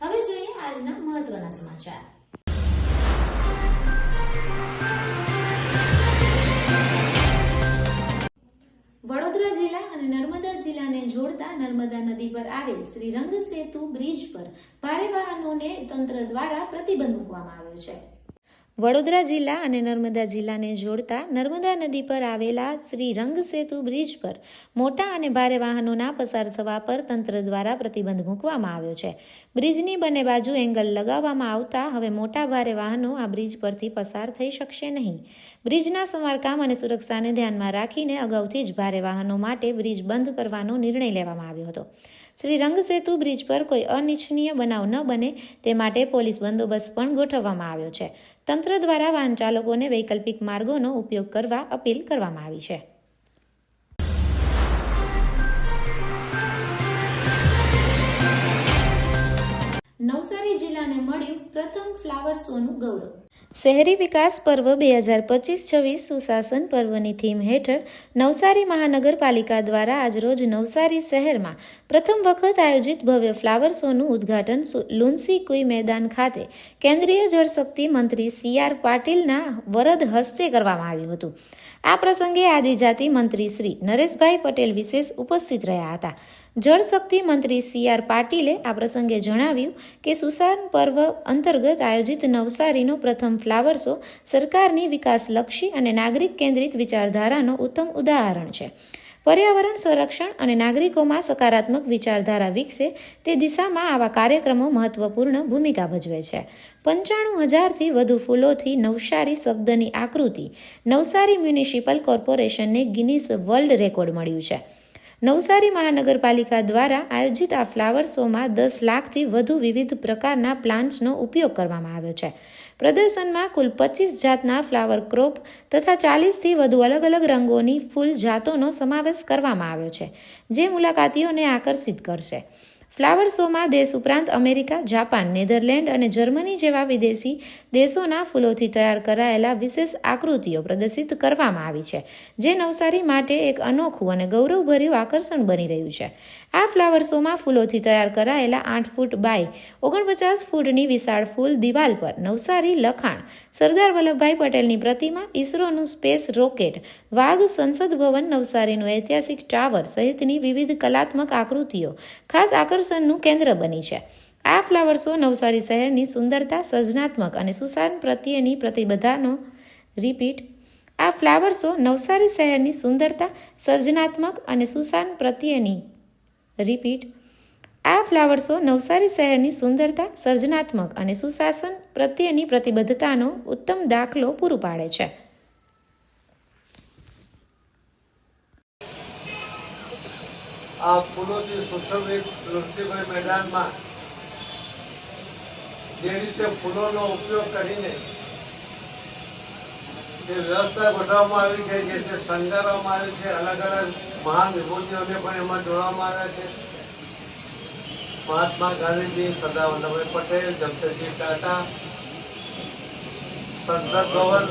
હવે જોઈએ આજના મહત્વના સમાચાર. વડોદરા જિલ્લા અને નર્મદા જિલ્લાને જોડતા નર્મદા નદી પર આવેલ શ્રી રંગ સેતુ બ્રિજ પર ભારે વાહનોને તંત્ર દ્વારા પ્રતિબંધ મૂકવામાં આવ્યો છે. વડોદરા જિલ્લા અને નર્મદા જિલ્લાને જોડતા નર્મદા નદી પર આવેલા શ્રી રંગ સેતુ બ્રિજ પર મોટા અને ભારે વાહનોના પસાર થવા પર તંત્ર દ્વારા પ્રતિબંધ મૂકવામાં આવ્યો છે. બ્રિજની બંને બાજુ એંગલ લગાવવામાં આવતા હવે મોટા ભારે વાહનો આ બ્રિજ પરથી પસાર થઈ શકશે નહીં. બ્રિજના સમારકામ અને સુરક્ષાને ધ્યાનમાં રાખીને અગાઉથી જ ભારે વાહનો માટે બ્રિજ બંધ કરવાનો નિર્ણય લેવામાં આવ્યો હતો. શ્રી રંગસેતુ બ્રિજ પર કોઈ અનિચ્છનીય બનાવ ન બને તે માટે પોલીસ બંદોબસ્ત પણ ગોઠવવામાં આવ્યો છે. તંત્ર દ્વારા વાહન ચાલકોને વૈકલ્પિક માર્ગોનો ઉપયોગ કરવા અપીલ કરવામાં આવી છે. નવસારી જિલ્લાને મળ્યું પ્રથમ ફ્લાવર શોનું ગૌરવ. શહેરી વિકાસ પર્વ બે હજાર પચીસ છવ્વીસ સુશાસન પર્વની થીમ હેઠળ નવસારી મહાનગરપાલિકા દ્વારા આજરોજ નવસારી શહેરમાં પ્રથમ વખત આયોજિત ભવ્ય ફ્લાવર શોનું ઉદ્ઘાટન લુન્સી કુઈ મેદાન ખાતે કેન્દ્રીય જળશક્તિ મંત્રી સી આર પાટીલના વરદ હસ્તે કરવામાં આવ્યું હતું. આ પ્રસંગે આદિજાતિ મંત્રી શ્રી નરેશભાઈ પટેલ વિશેષ ઉપસ્થિત રહ્યા હતા. જળશક્તિ મંત્રી સી આર પાટીલે આ પ્રસંગે જણાવ્યું કે સુશાન પર્વ અંતર્ગત આયોજિત નવસારીનો પ્રથમ ફ્લાવર શો સરકારની વિકાસલક્ષી અને નાગરિક કેન્દ્રિત વિચારધારાનો ઉત્તમ ઉદાહરણ છે. પર્યાવરણ સંરક્ષણ અને નાગરિકોમાં સકારાત્મક વિચારધારા વિકસે તે દિશામાં આવા કાર્યક્રમો મહત્વપૂર્ણ ભૂમિકા ભજવે છે. પંચાણું હજારથી વધુ ફૂલોથી નવસારી શબ્દની આકૃતિ નવસારી મ્યુનિસિપલ કોર્પોરેશનને ગિનિસ વર્લ્ડ રેકોર્ડ મળ્યું છે. નવસારી મહાનગરપાલિકા દ્વારા આયોજિત આ ફ્લાવર શોમાં દસ લાખથી વધુ વિવિધ પ્રકારના પ્લાન્ટ્સનો ઉપયોગ કરવામાં આવ્યો છે. પ્રદર્શનમાં કુલ પચીસ જાતના ફ્લાવર ક્રોપ તથા ચાલીસથી વધુ અલગ અલગ રંગોની ફૂલ જાતોનો સમાવેશ કરવામાં આવ્યો છે, જે મુલાકાતીઓને આકર્ષિત કરશે. ફ્લાવર શોમાં દેશ ઉપરાંત અમેરિકા, જાપાન, નેધરલેન્ડ અને જર્મની જેવા વિદેશી દેશોના ફૂલોથી તૈયાર કરાયેલા વિશેષ આકૃતિઓ પ્રદર્શિત કરવામાં આવી છે, જે નવસારી માટે એક અનોખું અને ગૌરવભર્યું આકર્ષણ બની રહ્યું છે. આ ફ્લાવર શોમાં ફૂલોથી તૈયાર કરાયેલા આઠ ફૂટ બાય ઓગણપચાસ ફૂટની વિશાળ ફૂલ દિવાલ પર નવસારી લખાણ, સરદાર વલ્લભભાઈ પટેલની પ્રતિમા, ઇસરોનું સ્પેસ રોકેટ, વાઘ સંસદ ભવન, નવસારીનું ઐતિહાસિક ટાવર સહિતની વિવિધ કલાત્મક આકૃતિઓ ખાસ આકર્ષણનું કેન્દ્ર બની છે. આ ફ્લાવર શો નવસારી શહેરની સુંદરતા, સર્જનાત્મક અને સુશાન પ્રત્યેની પ્રતિબદ્ધતાનો રિપીટ. આ ફ્લાવર શો નવસારી શહેરની સુંદરતા, સર્જનાત્મક અને સુશાન પ્રત્યેની રિપીટ. આ ફ્લાવર શો નવસારી શહેરની સુંદરતા, સર્જનાત્મક અને સુશાસન પ્રત્યેની પ્રતિબદ્ધતાનો ઉત્તમ દાખલો પૂરો પાડે છે. આ ફૂલોથી સુશોભિત તુલસીભાઈ મેદાનમાં જે રીતે ફૂલોનો ઉપયોગ કરીને જે વ્યવસ્થા ગોઠવવામાં આવી છે, જે રીતે શણગારવામાં આવી છે, અલગ અલગ મહાન વિભૂતિઓને પણ એમાં જોડવામાં આવ્યા છે. મહાત્મા ગાંધીજી, સરદાર વલ્લભભાઈ પટેલ, જમશેદજી ટાટા, સંસદ ભવન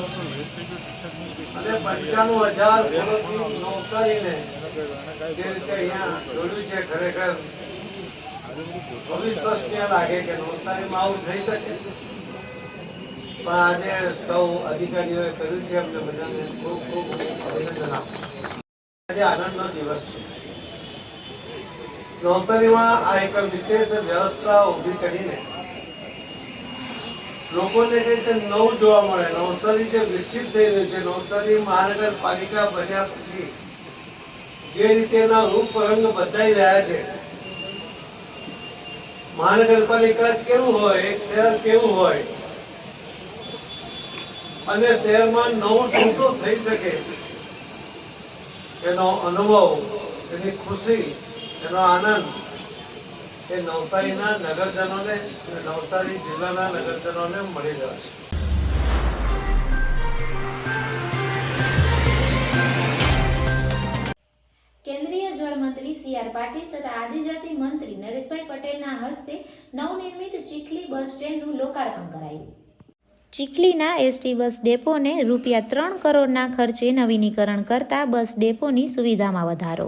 અને પંચાણું હજાર નવસારીને જે રીતે અહીંયા જોડ્યું છે, ખરેખર અવિશ્વસનીય લાગે કે નવસારીમાં આવું થઈ શકે. પણ આજે સૌ અધિકારીઓએ કર્યું છે, અમને બધાને ખૂબ ખૂબ અભિનંદન આપું આજે આનંદનો દિવસ છે. નવસારીમાં આ એક વિશેષ વ્યવસ્થા ઊભી કરીને લોકોને કંઈક નવું જોવા મળે. નવસારી જે વિકસિત થઈ રહ્યું છે, નવસારી મહાનગરપાલિકા બન્યા પછી જે રીતે એના રૂપ રંગ બદલાઈ રહ્યા છે મહાનગરપાલિકા કેવું હોય, એક શહેર કેવું હોય, અને શહેરમાં નવું શું થઈ શકે, એનો અનુભવ, એની ખુશી, એનો આનંદ, એ નવસારીના નગરજનોને, નવસારી જિલ્લાના નગરજનોને મળી રહ્યો છે. સી આર પાટીલ તથા આદિજાતિ મંત્રી નરેશભાઈ પટેલના હસ્તે નવનિર્મિત ચીખલી બસ સ્ટેન્ડનું લોકાર્પણ કરાયું. ચીખલીના એસટી બસ ડેપોને રૂપિયા ત્રણ કરોડના ખર્ચે નવીનીકરણ કરતા બસ ડેપોની સુવિધામાં વધારો.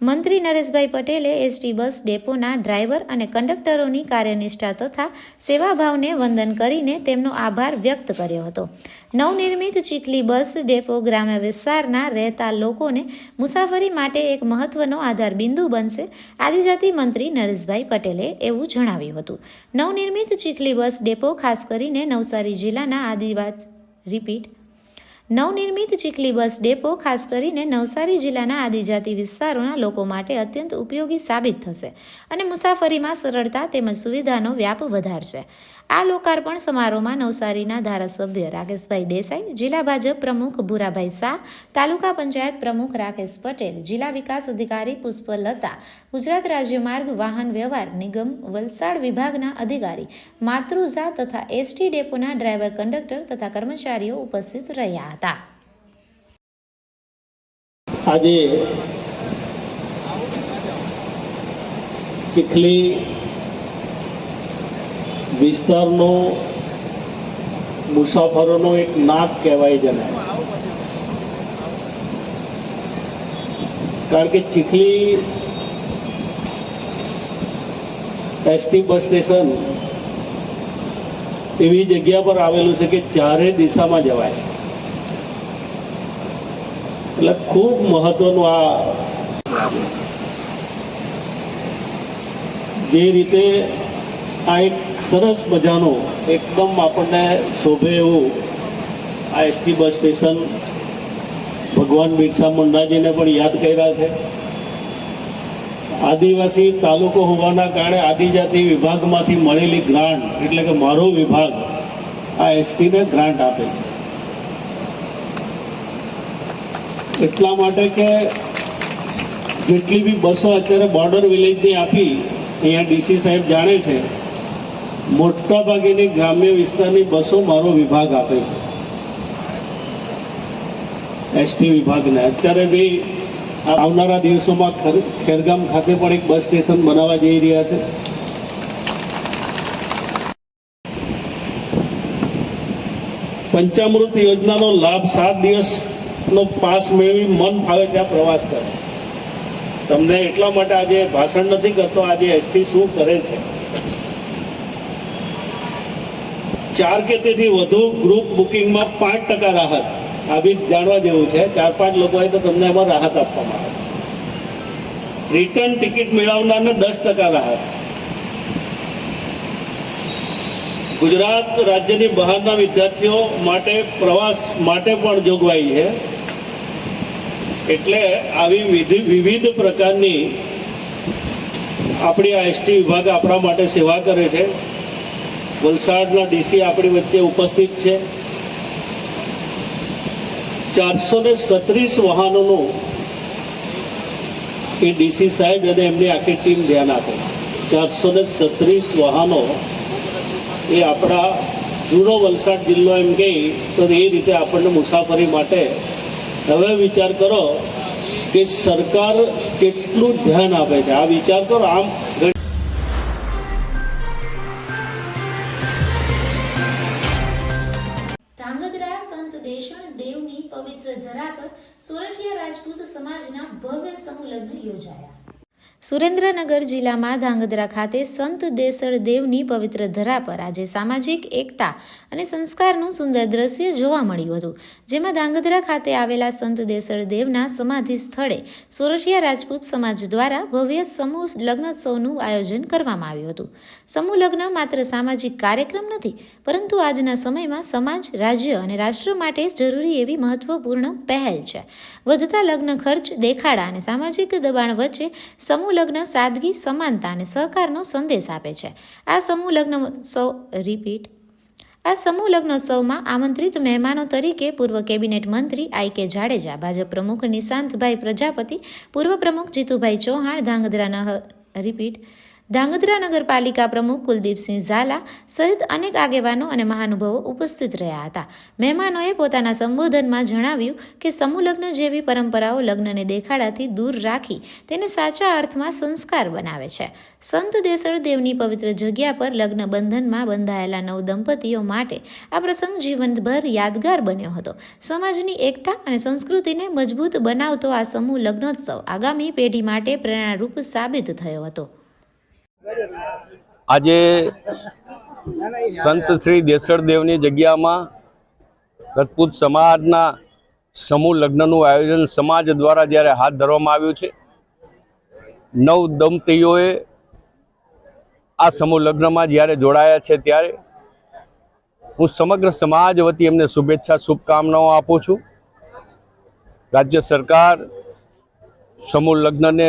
મંત્રી નરેશભાઈ પટેલે એસટી બસ ડેપોના ડ્રાઈવર અને કંડક્ટરોની કાર્યનિષ્ઠા તથા સેવાભાવને વંદન કરીને તેમનો આભાર વ્યક્ત કર્યો હતો. નવનિર્મિત ચીખલી બસ ડેપો ગ્રામ્ય વિસ્તારના રહેતા લોકોને મુસાફરી માટે એક મહત્વનો આધાર બિંદુ બનશે, આદિજાતિ મંત્રી નરેશભાઈ પટેલે એવું જણાવ્યું હતું. નવનિર્મિત ચીખલી બસ ડેપો ખાસ કરીને નવસારી જિલ્લાના આદિવાસી, રિપીટ નવનિર્મિત ચીખલી બસ ડેપો ખાસ કરીને નવસારી જિલ્લાના આદિજાતિ વિસ્તારોના લોકો માટે અત્યંત ઉપયોગી સાબિત થશે અને મુસાફરીમાં સરળતા તેમજ સુવિધાનો વ્યાપ વધારશે. આ લોકાર્પણ સમારોહમાં નવસારીના ધારાસભ્ય રાકેશભાઈ દેસાઈ, જિલ્લા ભાજપ પ્રમુખ ભૂરાભાઈ શાહ, તાલુકા પંચાયત પ્રમુખ રાકેશ પટેલ, જિલ્લા વિકાસ અધિકારી પુષ્પલતા, ગુજરાત રાજ્ય માર્ગ વાહન વ્યવહાર નિગમ વલસાડ વિભાગના અધિકારી માતૃઝા તથા એસટી ડેપોના ડ્રાઈવર કંડક્ટર તથા કર્મચારીઓ ઉપસ્થિત રહ્યા હતા. આજે ચીખલી વિસ્તારનો મુસાફરોનો એક નાક કહેવાય છે ને કારણ કે ચીખલી એસટી બસ સ્ટેશન એવી જગ્યા પર આવેલું છે કે ચારે દિશામાં જવાય. એટલે ખૂબ મહત્વનું આ જે રીતે આ એક સરસ મજાનો એકદમ આપણને શોભે એવું આ એસટી બસ સ્ટેશન ભગવાન બિરસા મુંડાજીને પણ યાદ કર્યા છે. આદિવાસી તાલુકો હોવાના કારણે આદિજાતિ વિભાગમાંથી મળેલી ગ્રાન્ટ એટલે કે મારો વિભાગ આ એસટીને ગ્રાન્ટ આપે છે. એટલા માટે કે જેટલી બી બસો અત્યારે બોર્ડર વિલેજની આપી, અહીંયા ડીસી સાહેબ જાણે છે મોટા ભાગેની ગ્રામ્ય વિસ્તારની બસો મારો વિભાગ આપે છે. એસટી વિભાગને. અત્યારે બી આવનારા દિવસોમાં ખર- ખેરગામ ખાતે પણ એક બસ સ્ટેશન બનાવવા જઈ રહ્યા છે. પંચામૃત યોજનાનો લાભ સાત દિવસનો પાસ મેળવી મન ફાવે ત્યાં પ્રવાસ કરે. તમને એટલા માટે આજે ભાષણ નથી કરતો, આજે એસટી શું કરે છે? ચાર કે તેથી વધુ ગ્રુપ બુકિંગમાં પાંચ ટકા રાહત. આ બી જાણવા જેવું છે. ચાર પાંચ લોકો હોય તો તમને એમાં રાહત આપવામાં આવે. રિટર્ન ટિકિટ મેળવનારને દસ ટકા રાહત. ગુજરાત રાજ્યની બહારના વિદ્યાર્થીઓ માટે પ્રવાસ માટે પણ જોગવાઈ છે. એટલે આવી વિધિ, વિવિધ પ્રકારની આપણી આ એસટી વિભાગ આપણા માટે સેવા કરે છે. વલસાડના ડીસી આપણી વચ્ચે ઉપસ્થિત છે. ચારસો ને સત્રીસ વાહનોનું એ ડીસી સાહેબ અને એમની આખી ટીમ ધ્યાન આપે. ચારસો ને સત્રીસ વાહનો એ આપણા જૂનો વલસાડ જિલ્લો એમ કહી, તો એ રીતે આપણને મુસાફરી માટે હવે વિચાર કરો કે સરકાર કેટલું ધ્યાન આપે છે. આ વિચાર કરો, આમ ભવ્ય સમૂહ લગ્ન યોજાયા. સુરેન્દ્રનગર જિલ્લામાં ધાંગધ્રા ખાતે સંત દેસળ દેવની પવિત્ર ધરા પર આજે સામાજિક એકતા અને સંસ્કારનું સુંદર દ્રશ્ય જોવા મળ્યું હતું, જેમાં ધાંગધ્રા ખાતે આવેલા સંત દેસળ દેવના સમાધિ સ્થળે સોરઠિયા રાજપૂત સમાજ દ્વારા ભવ્ય સમૂહ લગ્નોત્સવનું આયોજન કરવામાં આવ્યું હતું. સમૂહ લગ્ન માત્ર સામાજિક કાર્યક્રમ નથી, પરંતુ આજના સમયમાં સમાજ, રાજ્ય અને રાષ્ટ્ર માટે જરૂરી એવી મહત્વપૂર્ણ પહેલ છે. વધતા લગ્ન ખર્ચ, દેખાડા અને સામાજિક દબાણ વચ્ચે સમૂહ લગ્ન સાદગી, સમાનતા અને સહકારનો સંદેશ આપે છે. આ સમૂહ લગ્ન ઉત્સવ રિપીટ આ સમૂહ લગ્નોત્સવમાં આમંત્રિત મહેમાનો તરીકે પૂર્વ કેબિનેટ મંત્રી આઈ કે જાડેજા, ભાજપ પ્રમુખ નિશાંતભાઈ પ્રજાપતિ, પૂર્વ પ્રમુખ જીતુભાઈ ચૌહાણ, ધાંગધ્રાના રિપીટ ધાંગધ્રા નગરપાલિકા પ્રમુખ કુલદીપસિંહ ઝાલા સહિત અનેક આગેવાનો અને મહાનુભાવો ઉપસ્થિત રહ્યા હતા. મહેમાનોએ પોતાના સંબોધનમાં જણાવ્યું કે સમૂહ લગ્ન જેવી પરંપરાઓ લગ્નને દેખાડાથી દૂર રાખી તેને સાચા અર્થમાં સંસ્કાર બનાવે છે. સંત દેસળ દેવની પવિત્ર જગ્યા પર લગ્ન બંધનમાં બંધાયેલા નવ દંપતીઓ માટે આ પ્રસંગ જીવનભર યાદગાર બન્યો હતો. સમાજની એકતા અને સંસ્કૃતિને મજબૂત બનાવતો આ સમૂહ લગ્નોત્સવ આગામી પેઢી માટે પ્રેરણારૂપ સાબિત થયો હતો. આજે સંત શ્રી દેસરદેવની જગ્યામાં રજપૂત સમાજના સમૂહ લગ્નનું આયોજન સમાજ દ્વારા જ્યારે હાથ ધરવામાં આવ્યું છે, નવ દંપતીઓએ આ સમૂહ લગ્નમાં જ્યારે જોડાયા છે ત્યારે હું સમગ્ર સમાજ વતી એમને શુભેચ્છા, શુભકામનાઓ આપું છું. રાજ્ય સરકાર સમૂહ લગ્નને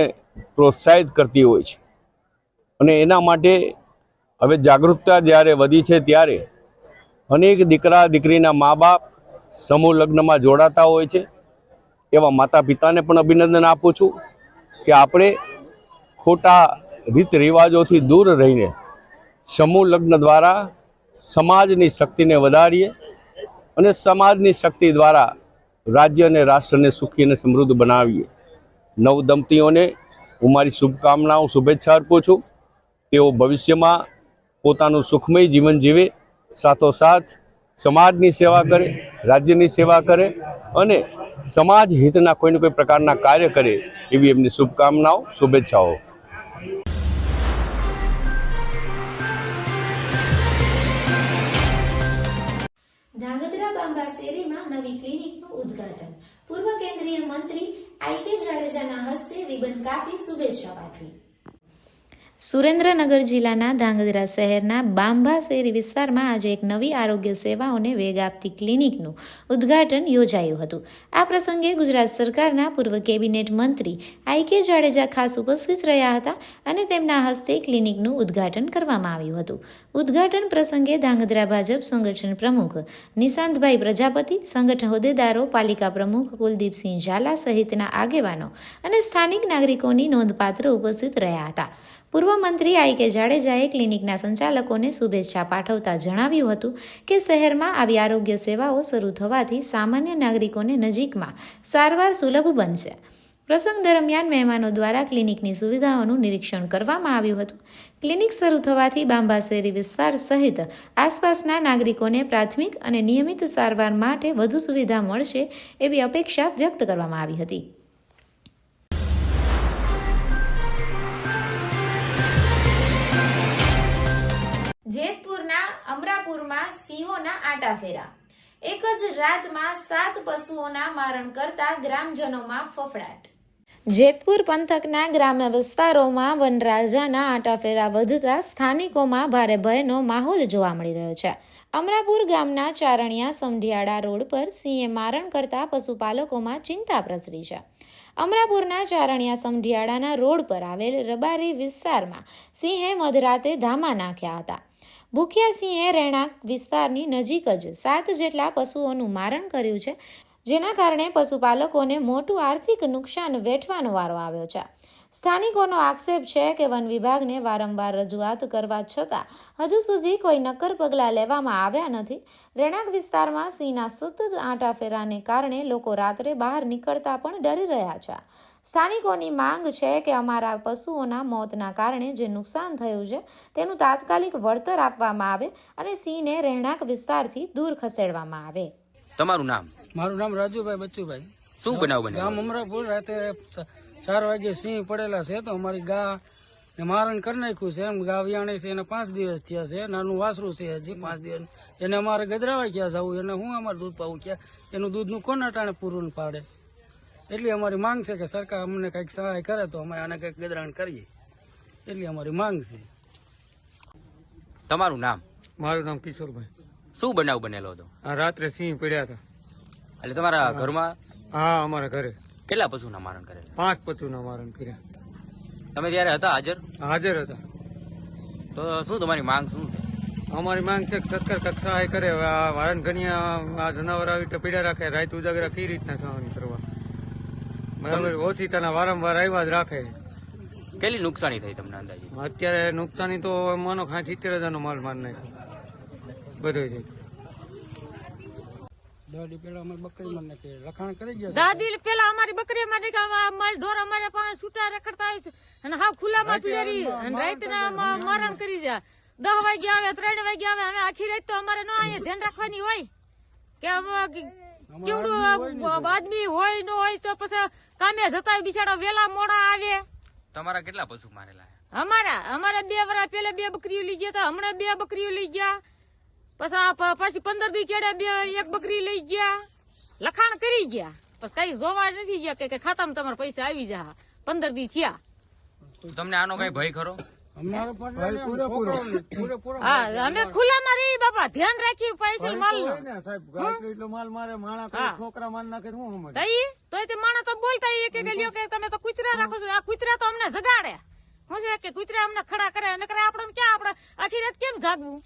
પ્રોત્સાહિત કરતી હોય છે અને એના માટે હવે જાગૃતતા જ્યારે વધી છે ત્યારે અનેક દીકરા, દીકરીના મા બાપ સમૂહ લગ્નમાં જોડાતા હોય છે. એવા માતા પિતાને પણ અભિનંદન આપું છું કે આપણે ખોટા રીત રિવાજોથી દૂર રહીને સમૂહ લગ્ન દ્વારા સમાજની શક્તિને વધારીએ અને સમાજની શક્તિ દ્વારા રાજ્ય અને રાષ્ટ્રને સુખી અને સમૃદ્ધ બનાવીએ. નવ દંપતીઓને હું મારી શુભકામનાઓ, શુભેચ્છા અર્પું છું. તેઓ ભવિષ્યમાં પોતાનું સુખમય જીવન જીવે, સાથોસાથ સમાજની સેવા કરે, રાજ્યની સેવા કરે અને સમાજ હિતના કોઈને કોઈ પ્રકારના કાર્ય કરે એવી એમની શુભકામનાઓ, શુભેચ્છાઓ. પૂર્વ કેન્દ્રીય મંત્રી આઈ કે જાડેજાના હસ્તે રિબન કાપી શુભેચ્છા પાઠવી. સુરેન્દ્રનગર જિલ્લાના ધાંગધ્રા શહેરના બાંભા શેરી વિસ્તારમાં આજે એક નવી આરોગ્ય સેવાઓને વેગ આપતી ક્લિનિકનું ઉદ્ઘાટન યોજાયું હતું. આ પ્રસંગે ગુજરાત સરકારના પૂર્વ કેબિનેટ મંત્રી આઈ કે જાડેજા ખાસ ઉપસ્થિત રહ્યા હતા અને તેમના હસ્તે ક્લિનિકનું ઉદ્ઘાટન કરવામાં આવ્યું હતું. ઉદ્ઘાટન પ્રસંગે ધાંગધ્રા ભાજપ સંગઠન પ્રમુખ નિશાંતભાઈ પ્રજાપતિ, સંગઠન હોદ્દેદારો, પાલિકા પ્રમુખ કુલદીપસિંહ ઝાલા સહિતના આગેવાનો અને સ્થાનિક નાગરિકોની નોંધપાત્ર ઉપસ્થિત રહ્યા હતા. પૂર્વ મંત્રી આઈ કે જાડેજાએ ક્લિનિકના સંચાલકોને શુભેચ્છા પાઠવતા જણાવ્યું હતું કે શહેરમાં આવી આરોગ્ય સેવાઓ શરૂ થવાથી સામાન્ય નાગરિકોને નજીકમાં સારવાર સુલભ બનશે. પ્રસંગ દરમિયાન મહેમાનો દ્વારા ક્લિનિકની સુવિધાઓનું નિરીક્ષણ કરવામાં આવ્યું હતું. ક્લિનિક શરૂ થવાથી બાંબા શેરી વિસ્તાર સહિત આસપાસના નાગરિકોને પ્રાથમિક અને નિયમિત સારવાર માટે વધુ સુવિધા મળશે એવી અપેક્ષા વ્યક્ત કરવામાં આવી હતી. જેતપુરના, અમરાપુરમાં સિંહોના આટાફેરા એક જ રાતમાં સાત પશુઓના મારણ કરતા ગ્રામજનોમાં ફફડાટ. જેતપુર પંથકના ગ્રામ્ય વિસ્તારોમાં વનરાજાના આટાફેરા વધતા સ્થાનિકોમાં ભારે ભયનો માહોલ જોવા મળી રહ્યો છે. અમરાપુર ગામના ચારણિયા સમઢિયાળા રોડ પર સિંહે મારણ કરતા પશુપાલકોમાં ચિંતા પ્રસરી છે. અમરાપુરના ચારણિયા સમઢિયાળાના રોડ પર આવેલ રબારી વિસ્તારમાં સિંહે મધરાતે ધામા નાખ્યા હતા. ભૂખ્યા સિંહે રહેણાંક વિસ્તારની નજીક જ સાત જેટલા પશુઓનું મારણ કર્યું છે, જેના કારણે પશુપાલકોને મોટું આર્થિક નુકસાન વેઠવાનો વારો આવ્યો છે. સ્થાનિકોનો આક્ષેપ છે કે વન વિભાગને વારંવાર રજૂઆત કરવા છતાં હજુ સુધી કોઈ નક્કર પગલાં લેવામાં આવ્યા નથી. રહેણાંક વિસ્તારમાં સિંહના સતત આંટાફેરાને કારણે લોકો રાત્રે બહાર નીકળતા પણ ડરી રહ્યા છે. સ્થાનિકોની માંગ છે કે અમારા પશુઓના મોતના કારણે જે નુકસાન થયું છે તેનું તાત્કાલિક વળતર આપવામાં આવે અને સિંહને રહેણાંક વિસ્તારથી દૂર ખસેડવામાં આવે. તમારું નામ? મારું નામ રાજુભાઈ બચ્ચુભાઈ. શું બનાવ બન્યો? ગામ અમરાપુર રાતે ચાર વાગે સિંહ પડેલા છે તો અમારી ગા ને મારણ કરી નાખ્યું છે. એમ ગા વિયાણી છે એને પાંચ દિવસ થયા છે. નાનું વાસરું છે હજી પાંચ દિવસ. એને અમારે ગજરાવા ક્યાં જવું? એને હું અમારે દૂધ પાવું ક્યાં? એનું દૂધનું કોણ અટાણે પૂરું પાડે? એટલી અમારી માંગ છે કે સરકાર અમને કંઈક સહાય કરે તો અમે આને કંઈક ગદરાણ કરીએ. એટલી અમારી માંગ છે. તમારું નામ? મારું નામ કિશોરભાઈ. શું બનાવ બનેલો હતો? આ રાત્રે સિંહ પીડ્યા હતા. એટલે તમારા ઘરમાં? હા અમારા ઘરે. કેટલા પશુના મારણ કરેલા? પાંચ પશુના મારણ કર્યા. તમે ત્યારે હતા હાજર? હાજર હતા. તો શું તમારી માંગ શું છે? અમારી માંગ છે કે સરકાર કંઈક સહાય કરે. હવે આ વારણ ઘણીયા આ જનાવર આવી રીતે પીડા રાખે રાત ઉજાગરા કઈ રીતના સહન કરવા બરાબર ઓછી તના વારંવાર આવ્યા જ રાખે. કેટલી નુકસાની થઈ તમને અંદાજે? અત્યારે નુકસાની તો માનો ખાંઠ સિત્તેર હજારનો માલ માર નાખ્યો. બધો છે દાદી પેલા અમારી બકરી માં કે લખાણ કરી ગયા દાદી પેલા અમારી બકરી માલ ઢોર અમારે પાસે છૂટા રખડતા હોય છે. અને હાવ ખુલ્લામાં પીડેરી અને રાતના મ- મરણ કરી દસ વાગ્યા આવે ત્રણ વાગ્યા આવે હવે આખી રાત તો અમારે ન અહીંયા ધ્યાન રાખવાની હોય. કે- કેવડું આદમી હોય ન હોય તો પછી કામે જતા બિચારા વેલા મોડા આવે. તમારા કેટલા પશુ મારેલા અમારા અમારા બે વરા પેલા બે બકરીઓ લઈ ગયા હતા હમણાં બે બકરીઓ લઈ ગયા. પછી પછી પંદર દી કેડે બે એક બકરી લઈ ગયા. લખાણ કરી ગયા. પણ કઈ જોવા નથી ગયા કે- કે ખાતામાં તમારા પૈસા આવી જા પંદર દી થયા. તમને આનો કઈ ભય ખરો? અમારે પણ પૂરેપૂરો. પૂરેપૂરો હા અમે ખુલ્લામાં રહી બાપા. ધ્યાન રાખ્યું પૈસા માલનું ને સાહેબ ગાય એટલો માલ મારે માણા છોકરા માર નાખે હું સમજ? તઈ? તે માણસ તો બોલતા કે ગલ્યો કે તમે તો કૂતરા રાખો છો. આ કુતરા તો અમને જગાડે. હું છે કે કુતરા અમને ખડા કરે અને કરે આપણે ક્યાં આપણે આખી રાત કેમ જાગવું?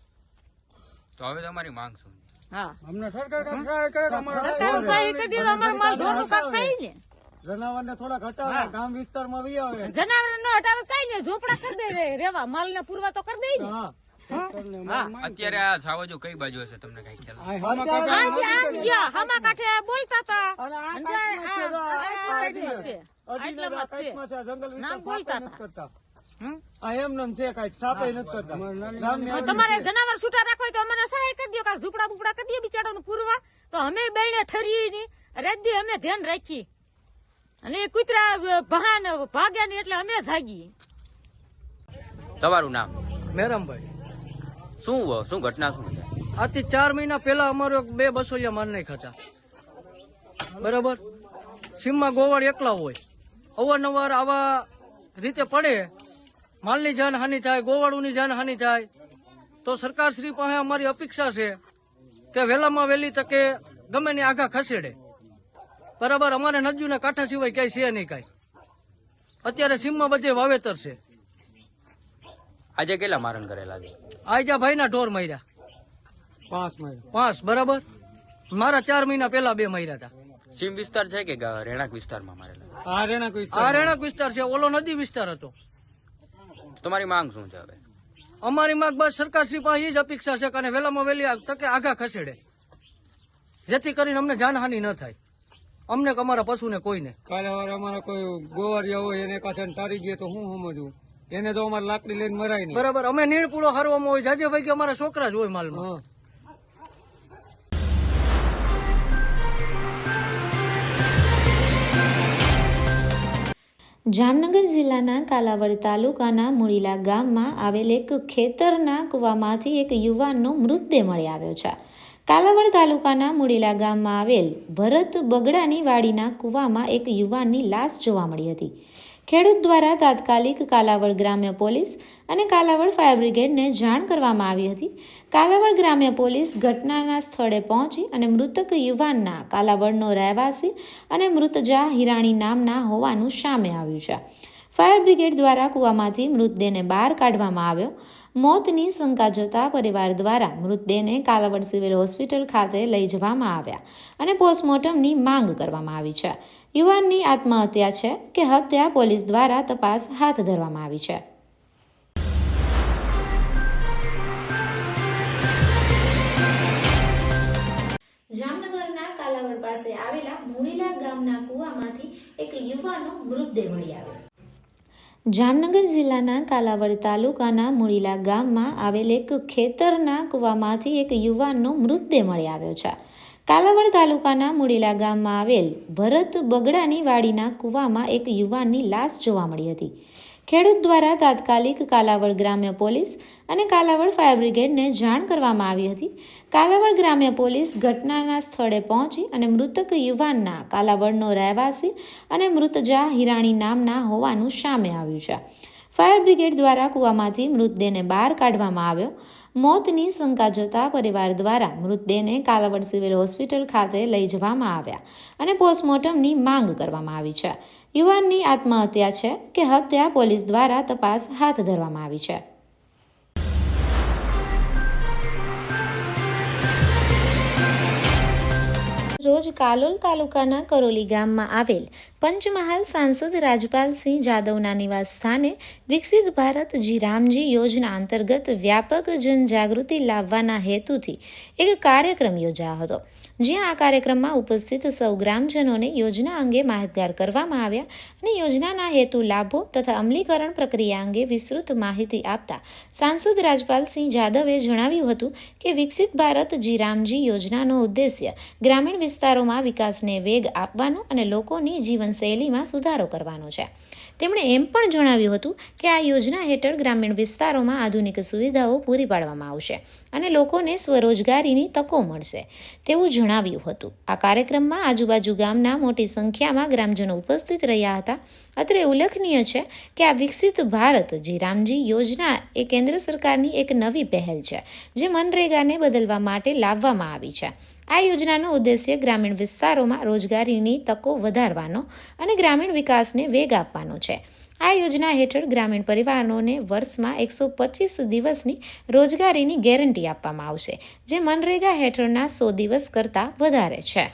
તો હવે તમારી માંગ શું હા. અમને સરકાર સહાય કરે તો સરકાર સહાય કરી દે અમારો માલ ઢોરનું કાંક થાય ને. જનાવર ને થોડા હટાવે ગામ વિસ્તારમાં વી આવે. જનાવર નો હટાવે કઈ નઈ ઝોપડા કરી દે રેવા માલ ને પૂરવા તો કરી દે ને. હા. હા? અત્યારે આ સાવજો કઈ બાજુ હશે તમને કઈ ખ્યાલ? હમા કાંઠે બોલતા હતા. વિસ્તાર તમારે જનાવર છૂટા રાખવા તો અમને સહાય કરી દો ઝૂંપડા બુપડા કરી દે બિચારાનું પૂરવા. તો અમે બેને ઠરી ની રાત દી અમે ધ્યાન રાખીએ અને એ કૂતરા ભાન ભાગ્યા ને એટલે અમે જાગીએ. તમારું નામ? મેરમભાઈ. શું શું ઘટના શું છે? આથી ચાર મહિના પહેલા અમારો બે બસોલિયા માર નાખ્યા હતા. બરાબર? સીમમાં ગોવાળ એકલા હોય. અવારનવાર આવા રીતે પડે માલની જાનહાનિ થાય ગોવાળુની જાનહાનિ થાય તો સરકારશ્રી પાસે અમારી અપેક્ષા છે કે વહેલામાં વહેલી તકે ગમે ને આઘા ખસેડે. બરાબર અમારે નદીના કાંઠા સિવાય ક્યાંય છે નહીં કાંઈ. અત્યારે સીમમાં બધે વાવેતર છે. આજે કેટલા મારણ કરેલા છે? આજા ભાઈના ઢોર માર્યા. પાંચ મહિના પાંચ બરાબર? મારા ચાર મહિના પહેલા બે માર્યા હતા સીમ વિસ્તાર છે કે રેણાક વિસ્તારમાં મારેલા? આ રેણાક વિસ્તાર આ રહેણાંક વિસ્તાર છે ઓલો નદી વિસ્તાર હતો. તમારી માંગ શું છે હવે? અમારી માંગ બસ સરકારશ્રી પાસે એ જ અપેક્ષા છે કે વહેલામાં વહેલી તકે આગા ખસેડે. જેથી કરીને અમને જાનહાનિ ન થાય. અમને કે અમારા પશુને કોઈને. કાલે વાર અમારા કોઈ ગોવારિયા હોય એને કાંઠે તારી ગયા તો હું સમજવું એને તો અમારે લાકડી લઈને મરાય નહીં. બરાબર અમે નીણ પૂળો હારવામાં હોય જાજે ભાઈ કે અમારા છોકરા જ હોય માલમાં. જામનગર જિલ્લાના કાલાવડ તાલુકાના મુડીલા ગામમાં આવેલ એક ખેતરના કૂવામાંથી એક યુવાનનો મૃતદેહ મળી આવ્યો છે. કાલાવડ તાલુકાના મુડીલા ગામમાં આવેલ ભરત બગડાની વાડીના કૂવામાં એક યુવાનની લાશ જોવા મળી હતી. ખેડૂત દ્વારા તાત્કાલિક કાલાવડ ગ્રામ્ય પોલીસ અને કાલાવડ ફાયર બ્રિગેડને જાણ કરવામાં આવી હતી. કાલાવડ ગ્રામ્ય પોલીસ ઘટનાના સ્થળે પહોંચી અને મૃતક યુવાનના કાલાવડનો રહેવાસી અને મૃતજા હિરાણી નામના હોવાનું સામે આવ્યું છે. ફાયર બ્રિગેડ દ્વારા કૂવામાંથી મૃતદેહને બહાર કાઢવામાં આવ્યો. મોતની શંકા જતા પરિવાર દ્વારા મૃતદેહને કાલાવડ સિવિલ હોસ્પિટલ ખાતે લઈ જવામાં આવ્યા અને પોસ્ટમોર્ટમની માંગ કરવામાં આવી છે. યુવાનની આત્મહત્યા છે કે હત્યા પોલીસ દ્વારા તપાસ હાથ ધરવામાં આવી છે. પાસે આવેલા મુડીલા ગામના કૂવામાંથી એક યુવાનો મૃતદેહ મળી આવ્યો. જામનગર જિલ્લાના કાલાવડ તાલુકાના મુડીલા ગામમાં આવેલ એક ખેતરના કૂવામાંથી એક યુવાનનો મૃતદેહ મળી આવ્યો છે. કાલાવડ તાલુકાના મુડીલા ગામમાં આવેલ ભરત બગડાની વાડીના કૂવામાં એક યુવાનની લાશ જોવા મળી હતી. ખેડૂત દ્વારા તાત્કાલિક કાલાવડ ગ્રામ્ય પોલીસ અને કાલાવડ ફાયર બ્રિગેડને જાણ કરવામાં આવી હતી. કાલાવડ ગ્રામ્ય પોલીસ ઘટનાના સ્થળે પહોંચી અને મૃતક યુવાનના કાલાવડનો રહેવાસી અને મૃતજા હિરાણી નામના હોવાનું સામે આવ્યું છે. ફાયર બ્રિગેડ દ્વારા કૂવામાંથી મૃતદેહને બહાર કાઢવામાં આવ્યો. મોતની શંકા જતા પરિવાર દ્વારા મૃતદેહને કાલાવડ સિવિલ હોસ્પિટલ ખાતે લઈ જવામાં આવ્યા અને પોસ્ટમોર્ટમની માંગ કરવામાં આવી છે. યુવાનની આત્મહત્યા છે કે હત્યા પોલીસ દ્વારા તપાસ હાથ ધરવામાં આવી છે. રોજ કાલોલ તાલુકાના કરોલી ગામમાં આવેલ પંચમહાલ સાંસદ રાજપાલસિંહ જાદવના નિવાસ સ્થાને વિકસિત ભારત જી રામજી યોજના અંતર્ગત વ્યાપક જનજાગૃતિ લાવવાના હેતુથી એક કાર્યક્રમ યોજાયો હતો. જ્યાં આ કાર્યક્રમમાં ઉપસ્થિત સૌ ગ્રામજનોને યોજના અંગે માહિતગાર કરવામાં આવ્યા અને યોજનાના હેતુ લાભો તથા અમલીકરણ પ્રક્રિયા અંગે વિસ્તૃત માહિતી આપતા સાંસદ રાજપાલસિંહ જાદવે જણાવ્યું હતું કે વિકસિત ભારત જી રામજી યોજનાનો ઉદ્દેશ્ય ગ્રામીણ વિસ્તારોમાં વિકાસને વેગ આપવાનો અને લોકોની જીવનશૈલીમાં સુધારો કરવાનો છે. તેમણે એમ પણ જણાવ્યું હતું કે આ યોજના હેઠળ ગ્રામીણ વિસ્તારોમાં આધુનિક સુવિધાઓ પૂરી પાડવામાં આવશે અને લોકોને સ્વરોજગારીની તકો મળશે તેવું જણાવ્યું હતું. આ કાર્યક્રમમાં આજુબાજુ ગામના મોટી સંખ્યામાં ગ્રામજનો ઉપસ્થિત રહ્યા હતા. અત્રે ઉલ્લેખનીય છે કે આ વિકસિત ભારત જી રામજી યોજના એ કેન્દ્ર સરકારની એક નવી પહેલ છે, જે મનરેગાને બદલવા માટે લાવવામાં આવી છે. આ યોજનાનો ઉદ્દેશ્ય ગ્રામીણ વિસ્તારોમાં રોજગારીની તકો વધારવાનો અને ગ્રામીણ વિકાસને વેગ આપવાનો છે. આ યોજના હેઠળ ગ્રામીણ પરિવારોને વર્ષમાં એકસો પચીસ દિવસની રોજગારીની ગેરંટી આપવામાં આવશે, જે મનરેગા હેઠળના સો દિવસ કરતાં વધારે છે.